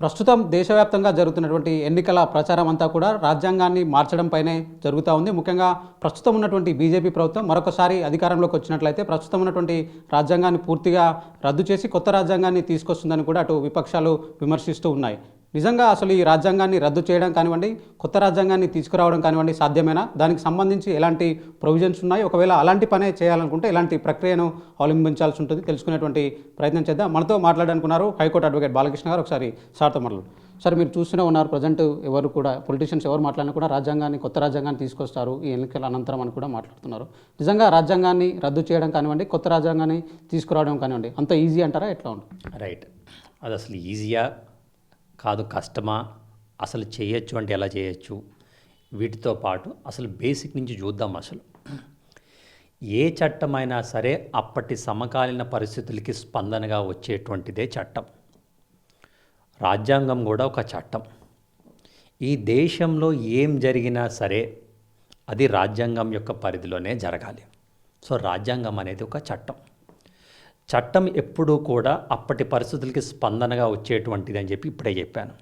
ప్రస్తుతం దేశవ్యాప్తంగా జరుగుతున్నటువంటి ఎన్నికల ప్రచారం అంతా కూడా రాజ్యాంగాన్ని మార్చడంపైనే జరుగుతూ ఉంది. ముఖ్యంగా ప్రస్తుతం ఉన్నటువంటి బీజేపీ ప్రభుత్వం మరొకసారి అధికారంలోకి వచ్చినట్లయితే ప్రస్తుతం ఉన్నటువంటి రాజ్యాంగాన్ని పూర్తిగా రద్దు చేసి కొత్త రాజ్యాంగాన్ని తీసుకొస్తుందని కూడా అటు విపక్షాలు విమర్శిస్తూ ఉన్నాయి. నిజంగా అసలు ఈ రాజ్యాంగాన్ని రద్దు చేయడం కానివ్వండి కొత్త రాజ్యాంగాన్ని తీసుకురావడం కానివ్వండి సాధ్యమేనా? దానికి సంబంధించి ఎలాంటి ప్రొవిజన్స్ ఉన్నాయి? ఒకవేళ అలాంటి పనే చేయాలనుకుంటే ఎలాంటి ప్రక్రియను అవలంబించాల్సి ఉంటుంది? తెలుసుకునేటువంటి ప్రయత్నం చేద్దాం. మనతో మాట్లాడాలనుకున్నారు హైకోర్టు అడ్వకేట్ బాలకృష్ణ గారు. ఒకసారి సార్తో మాట్లాడు. సార్ మీరు చూస్తూనే ఉన్నారు. ప్రజెంట్ ఎవరు కూడా పొలిటీషియన్స్ ఎవరు మాట్లాడినా కూడా రాజ్యాంగాన్ని కొత్త రాజ్యాంగాన్ని తీసుకొస్తారు ఈ ఎన్నికల అనంతరం అని కూడా మాట్లాడుతున్నారు. నిజంగా రాజ్యాంగాన్ని రద్దు చేయడం కానివ్వండి కొత్త రాజ్యాంగాన్ని తీసుకురావడం కానివ్వండి అంత ఈజీ అంటారా? ఎట్లా ఉంటుంది? రైట్ అది అసలు ఈజీయా కాదు కష్టమా? అసలు చేయొచ్చు అంటే ఎలా చేయొచ్చు? వీటితో పాటు అసలు బేసిక్ నుంచి చూద్దాం అసలు. ఏ చట్టమైనా సరే అప్పటి సమకాలీన పరిస్థితులకి స్పందనగా వచ్చేటువంటిదే చట్టం. రాజ్యాంగం కూడా ఒక చట్టం. ఈ దేశంలో ఏం జరిగినా సరే అది రాజ్యాంగం యొక్క పరిధిలోనే జరగాలి. సో రాజ్యాంగం అనేది ఒక చట్టం. చట్టం ఎప్పుడూ కూడా అప్పటి పరిస్థితులకి స్పందనగా వచ్చేటువంటిది అని చెప్పి ఇప్పుడే చెప్పాను.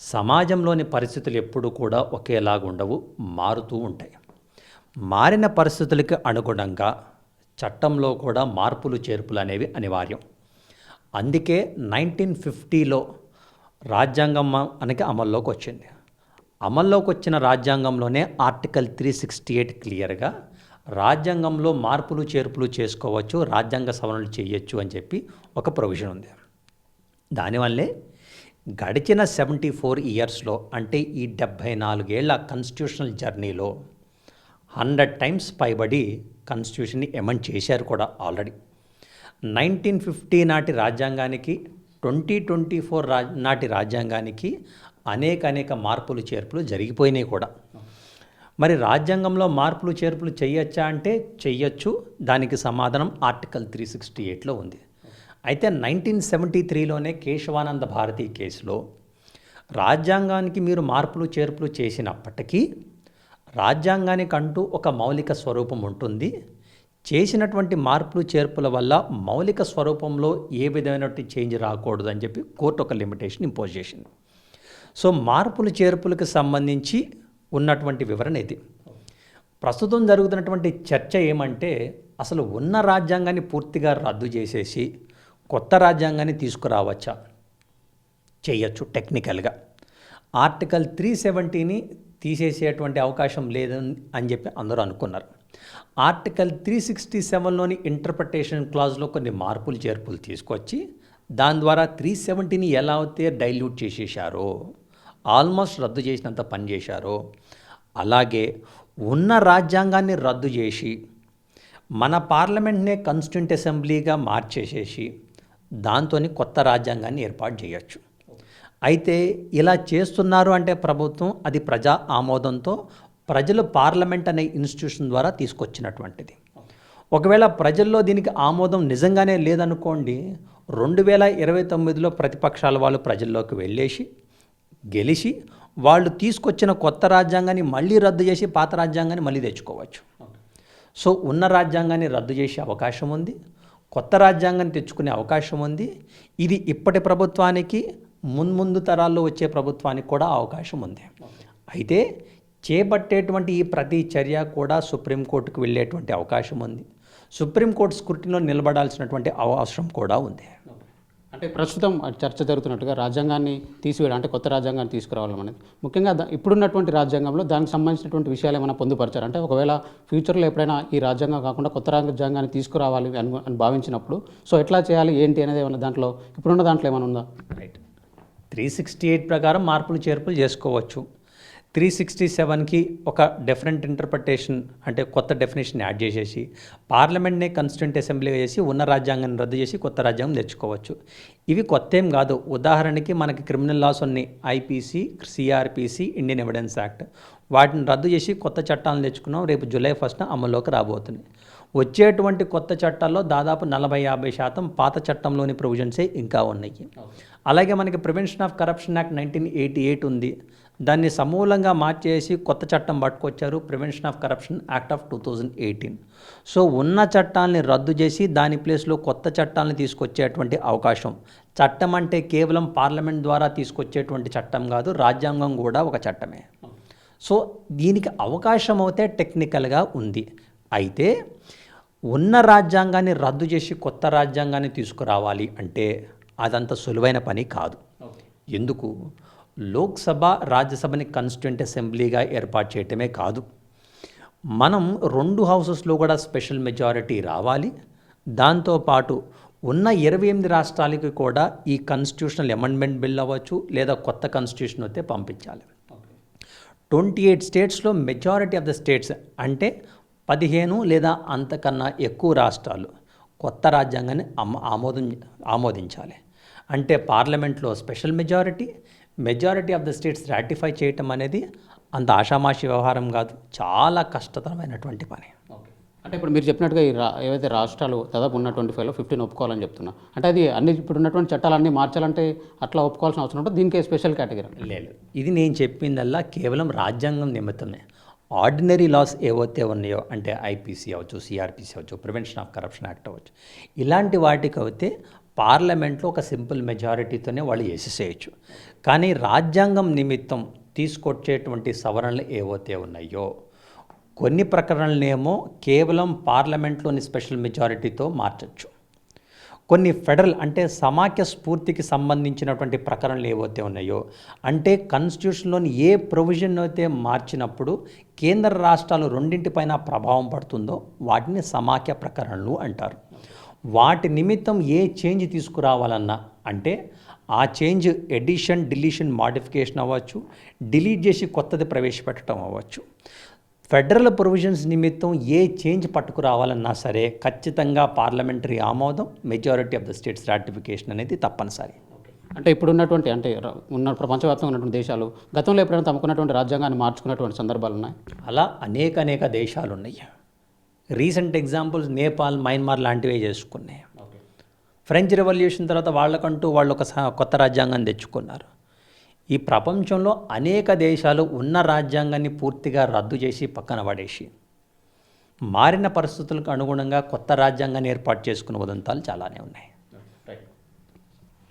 సమాజంలోని పరిస్థితులు ఎప్పుడూ కూడా ఒకేలాగా ఉండవు మారుతూ ఉంటాయి. మారిన పరిస్థితులకి అనుగుణంగా చట్టంలో కూడా మార్పులు చేర్పులు అనేవి అనివార్యం. అందుకే నైన్టీన్ ఫిఫ్టీలో రాజ్యాంగం అనేది అమల్లోకి వచ్చింది అమల్లోకి వచ్చిన రాజ్యాంగంలోనే ఆర్టికల్ త్రీ సిక్స్టీ ఎయిట్ క్లియర్గా రాజ్యాంగంలో మార్పులు చేర్పులు చేసుకోవచ్చు రాజ్యాంగ సవరణలు చేయొచ్చు అని చెప్పి ఒక ప్రొవిజన్ ఉంది. దానివల్లే గడిచిన సెవెంటీ ఫోర్ ఇయర్స్లో అంటే ఈ డెబ్భై నాలుగేళ్ళ కాన్స్టిట్యూషనల్ జర్నీలో హండ్రెడ్ టైమ్స్ పైబడి కాన్స్టిట్యూషన్ని ఎమెండ్ చేశారు కూడా ఆల్రెడీ నైన్టీన్ ఫిఫ్టీ నాటి రాజ్యాంగానికి ట్వంటీ ట్వంటీ ఫోర్ రా నాటి రాజ్యాంగానికి అనేక అనేక మార్పులు చేర్పులు జరిగిపోయినాయి కూడా. మరి రాజ్యాంగంలో మార్పులు చేర్పులు చేయొచ్చా అంటే చెయ్యొచ్చు. దానికి సమాధానం ఆర్టికల్ త్రీ సిక్స్టీ ఎయిట్లో ఉంది. అయితే నైన్టీన్ సెవెంటీ త్రీలోనే కేశవానంద భారతి కేసులో రాజ్యాంగానికి మీరు మార్పులు చేర్పులు చేసినప్పటికీ రాజ్యాంగానికి అంటూ ఒక మౌలిక స్వరూపం ఉంటుంది. చేసినటువంటి మార్పులు చేర్పుల వల్ల మౌలిక స్వరూపంలో ఏ విధమైనటువంటి చేంజ్ రాకూడదు అని చెప్పి కోర్టు ఒక లిమిటేషన్ ఇంపోజ్ చేసింది. సో మార్పులు చేర్పులకు సంబంధించి ఉన్నటువంటి వివరణ ఇది. ప్రస్తుతం జరుగుతున్నటువంటి చర్చ ఏమంటే అసలు ఉన్న రాజ్యాంగాన్ని పూర్తిగా రద్దు చేసేసి కొత్త రాజ్యాంగాన్ని తీసుకురావచ్చా? చేయొచ్చు టెక్నికల్గా. ఆర్టికల్ త్రీ సెవెంటీని తీసేసేటువంటి అవకాశం లేదని అని చెప్పి అందరూ అనుకున్నారు. ఆర్టికల్ త్రీ సిక్స్టీ సెవెన్లోని ఇంటర్ప్రిటేషన్ క్లాజ్లో కొన్ని మార్పులు చేర్పులు తీసుకొచ్చి దాని ద్వారా త్రీ సెవెంటీని ఎలా అయితే డైల్యూట్ చేసేసారో ఆల్మోస్ట్ రద్దు చేసినంత పని చేశారో అలాగే ఉన్న రాజ్యాంగాన్ని రద్దు చేసి మన పార్లమెంట్నే కాన్స్టిట్యూంట్ అసెంబ్లీగా మార్చేసేసి దాంతో కొత్త రాజ్యాంగాన్ని ఏర్పాటు చేయొచ్చు. అయితే ఇలా చేస్తున్నారు అంటే ప్రభుత్వం అది ప్రజా ఆమోదంతో ప్రజలు పార్లమెంట్ అనే ఇన్స్టిట్యూషన్ ద్వారా తీసుకొచ్చినటువంటిది. ఒకవేళ ప్రజల్లో దీనికి ఆమోదం నిజంగానే లేదనుకోండి రెండు వేల ఇరవై తొమ్మిదిలో ప్రతిపక్షాల వాళ్ళు ప్రజల్లోకి వెళ్ళేసి గెలిచి వాళ్ళు తీసుకొచ్చిన కొత్త రాజ్యాంగాన్ని మళ్ళీ రద్దు చేసి పాత రాజ్యాంగాన్ని మళ్ళీ తెచ్చుకోవచ్చు. సో ఉన్న రాజ్యాంగాన్ని రద్దు చేసే అవకాశం ఉంది. కొత్త రాజ్యాంగాన్ని తెచ్చుకునే అవకాశం ఉంది. ఇది ఇప్పటి ప్రభుత్వానికి మున్ముందు తరాల్లో వచ్చే ప్రభుత్వానికి కూడా అవకాశం ఉంది. అయితే చేపట్టేటువంటి ఈ ప్రతి చర్య కూడా సుప్రీంకోర్టుకు వెళ్ళేటువంటి అవకాశం ఉంది. సుప్రీంకోర్టు స్కృటిలో నిలబడాల్సినటువంటి అవసరం కూడా ఉంది. అంటే ప్రస్తుతం చర్చ జరుగుతున్నట్టుగా రాజ్యాంగాన్ని తీసివేయడం అంటే కొత్త రాజ్యాంగాన్ని తీసుకురావడం అనేది. ముఖ్యంగా ఇప్పుడున్నటువంటి రాజ్యాంగంలో దానికి సంబంధించినటువంటి విషయాలు ఏమైనా పొందుపరిచారు? అంటే ఒకవేళ ఫ్యూచర్లో ఎప్పుడైనా ఈ రాజ్యాంగం కాకుండా కొత్త రాజ్యాంగాన్ని తీసుకురావాలి అని అని భావించినప్పుడు సో ఎట్లా చేయాలి ఏంటి అనేది ఏమైనా దాంట్లో ఇప్పుడున్న దాంట్లో ఏమైనా ఉందా? రైట్. త్రీ సిక్స్టీ ఎయిట్ ప్రకారం మార్పులు చేర్పులు చేసుకోవచ్చు. త్రీ సిక్స్టీ సెవెన్కి ఒక డిఫరెంట్ ఇంటర్ప్రిటేషన్ అంటే కొత్త డెఫినేషన్ యాడ్ చేసేసి పార్లమెంట్నే కాన్స్టిట్యూంట్ అసెంబ్లీగా చేసి ఉన్న రాజ్యాంగాన్ని రద్దు చేసి కొత్త రాజ్యాంగం తెచ్చుకోవచ్చు. ఇవి కొత్త ఏం కాదు. ఉదాహరణకి మనకి క్రిమినల్ లాస్ ఉన్నాయి. IPC CrPC Indian evidence act వాటిని రద్దు చేసి కొత్త చట్టాలను తెచ్చుకున్నాం. రేపు జూలై ఫస్ట్న అమల్లోకి రాబోతున్నాయి వచ్చేటువంటి కొత్త చట్టాల్లో దాదాపు నలభై యాభై శాతం పాత చట్టంలోని ప్రొవిజన్సే ఇంకా ఉన్నాయి. అలాగే మనకి prevention of corruption act nineteen eighty eight ఉంది. దాన్ని సమూలంగా మార్చేసి కొత్త చట్టం పట్టుకొచ్చారు prevention of corruption act of two thousand eighteen so ఉన్న చట్టాలని రద్దు చేసి దాని ప్లేస్లో కొత్త చట్టాలను తీసుకొచ్చేటువంటి అవకాశం. చట్టం అంటే కేవలం పార్లమెంట్ ద్వారా తీసుకొచ్చేటువంటి చట్టం కాదు రాజ్యాంగం కూడా ఒక చట్టమే. సో దీనికి అవకాశం అయితే టెక్నికల్గా ఉంది. అయితే ఉన్న రాజ్యాంగాన్ని రద్దు చేసి కొత్త రాజ్యాంగాన్ని తీసుకురావాలి అంటే అదంత సులువైన పని కాదు. ఎందుకు? లోక్సభ రాజ్యసభని కాన్స్టిట్యూంట్ అసెంబ్లీగా ఏర్పాటు చేయటమే కాదు. మనం రెండు హౌసెస్లో కూడా స్పెషల్ మెజారిటీ రావాలి. దాంతోపాటు ఉన్న ఇరవై ఎనిమిది రాష్ట్రాలకి కూడా ఈ కాన్స్టిట్యూషనల్ అమెండ్మెంట్ బిల్ అవ్వచ్చు లేదా కొత్త కాన్స్టిట్యూషన్ అయితే పంపించాలి. ట్వంటీ ఎయిట్ స్టేట్స్లో మెజారిటీ ఆఫ్ ద స్టేట్స్ అంటే పదిహేను లేదా అంతకన్నా ఎక్కువ రాష్ట్రాలు కొత్త రాజ్యాంగాన్ని ఆమోదం ఆమోదించాలి. అంటే పార్లమెంట్లో special majority majority of the states ratify చేయటం అనేది అంత ఆషామాషి వ్యవహారం కాదు. చాలా కష్టతరమైనటువంటి పని. అంటే ఇప్పుడు మీరు చెప్పినట్టుగా ఈ రా ఏవైతే రాష్ట్రాలు దాదాపు ఉన్న ట్వంటీ ఫైవ్లో ఫిఫ్టీన్ ఒప్పుకోవాలని చెప్తున్నా. అంటే అది అన్ని ఇప్పుడు ఉన్నటువంటి చట్టాలన్నీ మార్చాలంటే అట్లా ఒప్పుకోవాల్సిన అవసరం ఉంటుంది. దీనికే స్పెషల్ కేటగిరీ లేదు. ఇది నేను చెప్పిందల్లా కేవలం రాజ్యాంగం నిమిత్తమే. ఆర్డినరీ లాస్ ఏవైతే ఉన్నాయో అంటే ఐపీసీ అవ్వచ్చు సిఆర్పిసి అవ్వచ్చు ప్రివెన్షన్ ఆఫ్ కరప్షన్ యాక్ట్ అవ్వచ్చు ఇలాంటి వాటికి అయితే పార్లమెంట్లో ఒక సింపుల్ మెజారిటీతోనే వాళ్ళు చేసేసేయచ్చు కానీ రాజ్యాంగం నిమిత్తం తీసుకొచ్చేటువంటి సవరణలు ఏవైతే ఉన్నాయో కొన్ని ప్రకరణలనేమో కేవలం పార్లమెంట్లోని స్పెషల్ మెజారిటీతో మార్చచ్చు. కొన్ని ఫెడరల్ అంటే సమాఖ్య స్ఫూర్తికి సంబంధించినటువంటి ప్రకరణలు ఏవైతే ఉన్నాయో అంటే కాన్స్టిట్యూషన్లోని ఏ ప్రొవిజన్ అయితే మార్చినప్పుడు కేంద్ర రాష్ట్రాలు రెండింటిపైన ప్రభావం పడుతుందో వాటిని సమాఖ్య ప్రకరణలు అంటారు. వాటి నిమిత్తం ఏ చేంజ్ తీసుకురావాలన్నా అంటే ఆ చేంజ్ ఎడిషన్ డిలీషన్ మాడిఫికేషన్ అవ్వచ్చు డిలీట్ చేసి కొత్తది ప్రవేశపెట్టడం అవ్వచ్చు. ఫెడరల్ ప్రొవిజన్స్ నిమిత్తం ఏ చేంజ్ పట్టుకురావాలన్నా సరే ఖచ్చితంగా పార్లమెంటరీ ఆమోదం majority of the states ratification అనేది తప్పనిసరి. అంటే ఇప్పుడు ఉన్నటువంటి అంటే ఉన్న ప్రపంచవ్యాప్తంగా ఉన్నటువంటి దేశాలు గతంలో ఎప్పుడైనా తమకున్నటువంటి రాజ్యాంగాన్ని మార్చుకున్నటువంటి సందర్భాలు ఉన్నాయి? అలా అనేక అనేక దేశాలు ఉన్నాయి. రీసెంట్ ఎగ్జాంపుల్స్ నేపాల్ మయన్మార్ లాంటివే చేసుకున్నాయి. ఫ్రెంచ్ రెవల్యూషన్ తర్వాత వాళ్ళకంటూ వాళ్ళు ఒక కొత్త రాజ్యాంగాన్ని తెచ్చుకున్నారు. ఈ ప్రపంచంలో అనేక దేశాలు ఉన్న రాజ్యాంగాన్ని పూర్తిగా రద్దు చేసి పక్కన పడేసి మారిన పరిస్థితులకు అనుగుణంగా కొత్త రాజ్యాంగాన్ని ఏర్పాటు చేసుకున్న ఉదంతాలు చాలానే ఉన్నాయి.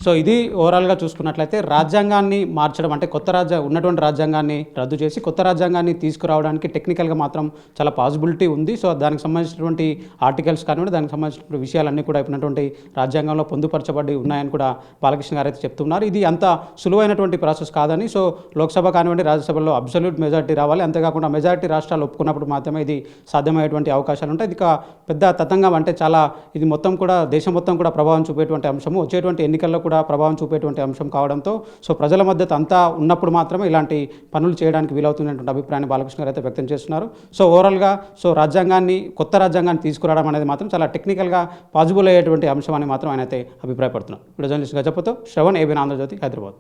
సో ఇది ఓవరాల్గా చూసుకున్నట్లయితే రాజ్యాంగాన్ని మార్చడం అంటే కొత్త రాజ్య ఉన్నటువంటి రాజ్యాంగాన్ని రద్దు చేసి కొత్త రాజ్యాంగాన్ని తీసుకురావడానికి టెక్నికల్గా మాత్రం చాలా పాసిబిలిటీ ఉంది. సో దానికి సంబంధించినటువంటి ఆర్టికల్స్ కానివ్వండి దానికి సంబంధించిన విషయాలన్నీ కూడా ఉన్నటువంటి రాజ్యాంగంలో పొందుపరచబడి ఉన్నాయని కూడా బాలకృష్ణ గారు అయితే చెప్తున్నారు. ఇది అంత సులువైనటువంటి ప్రాసెస్ కాదని సో లోక్సభ కానివ్వండి రాజ్యసభలో అబ్సల్యూట్ మెజార్టీ రావాలి. అంతేకాకుండా మెజారిటీ రాష్ట్రాలు ఒప్పుకున్నప్పుడు మాత్రమే ఇది సాధ్యమయ్యేటువంటి అవకాశాలు ఉంటాయి. ఇది ఒక పెద్ద తతంగం అంటే చాలా ఇది మొత్తం కూడా దేశం మొత్తం కూడా ప్రభావం చూపేటువంటి అంశము. వచ్చేటువంటి ఎన్నికల్లో కూడా ప్రభావం చూపేటువంటి అంశం కావడంతో సో ప్రజల మద్దతు అంతా ఉన్నప్పుడు మాత్రమే ఇలాంటి పనులు చేయడానికి వీలవుతున్నటువంటి అభిప్రాయాన్ని బాలకృష్ణ గారు అయితే వ్యక్తం చేస్తున్నారు. సో ఓవరాల్గా సో రాజ్యాంగాన్ని కొత్త రాజ్యాంగాన్ని తీసుకురావడం అనేది మాత్రం చాలా టెక్నికల్గా పాజిబుల్ అయ్యేటువంటి అంశం అని మాత్రం ఆయన అయితే అభిప్రాయపడుతున్నారు. ఇప్పుడు జర్నలిస్ట్ గజపతో శ్రవణ్ ఏబిన్ ఆంధ్రజ్యోతి హైదరాబాద్.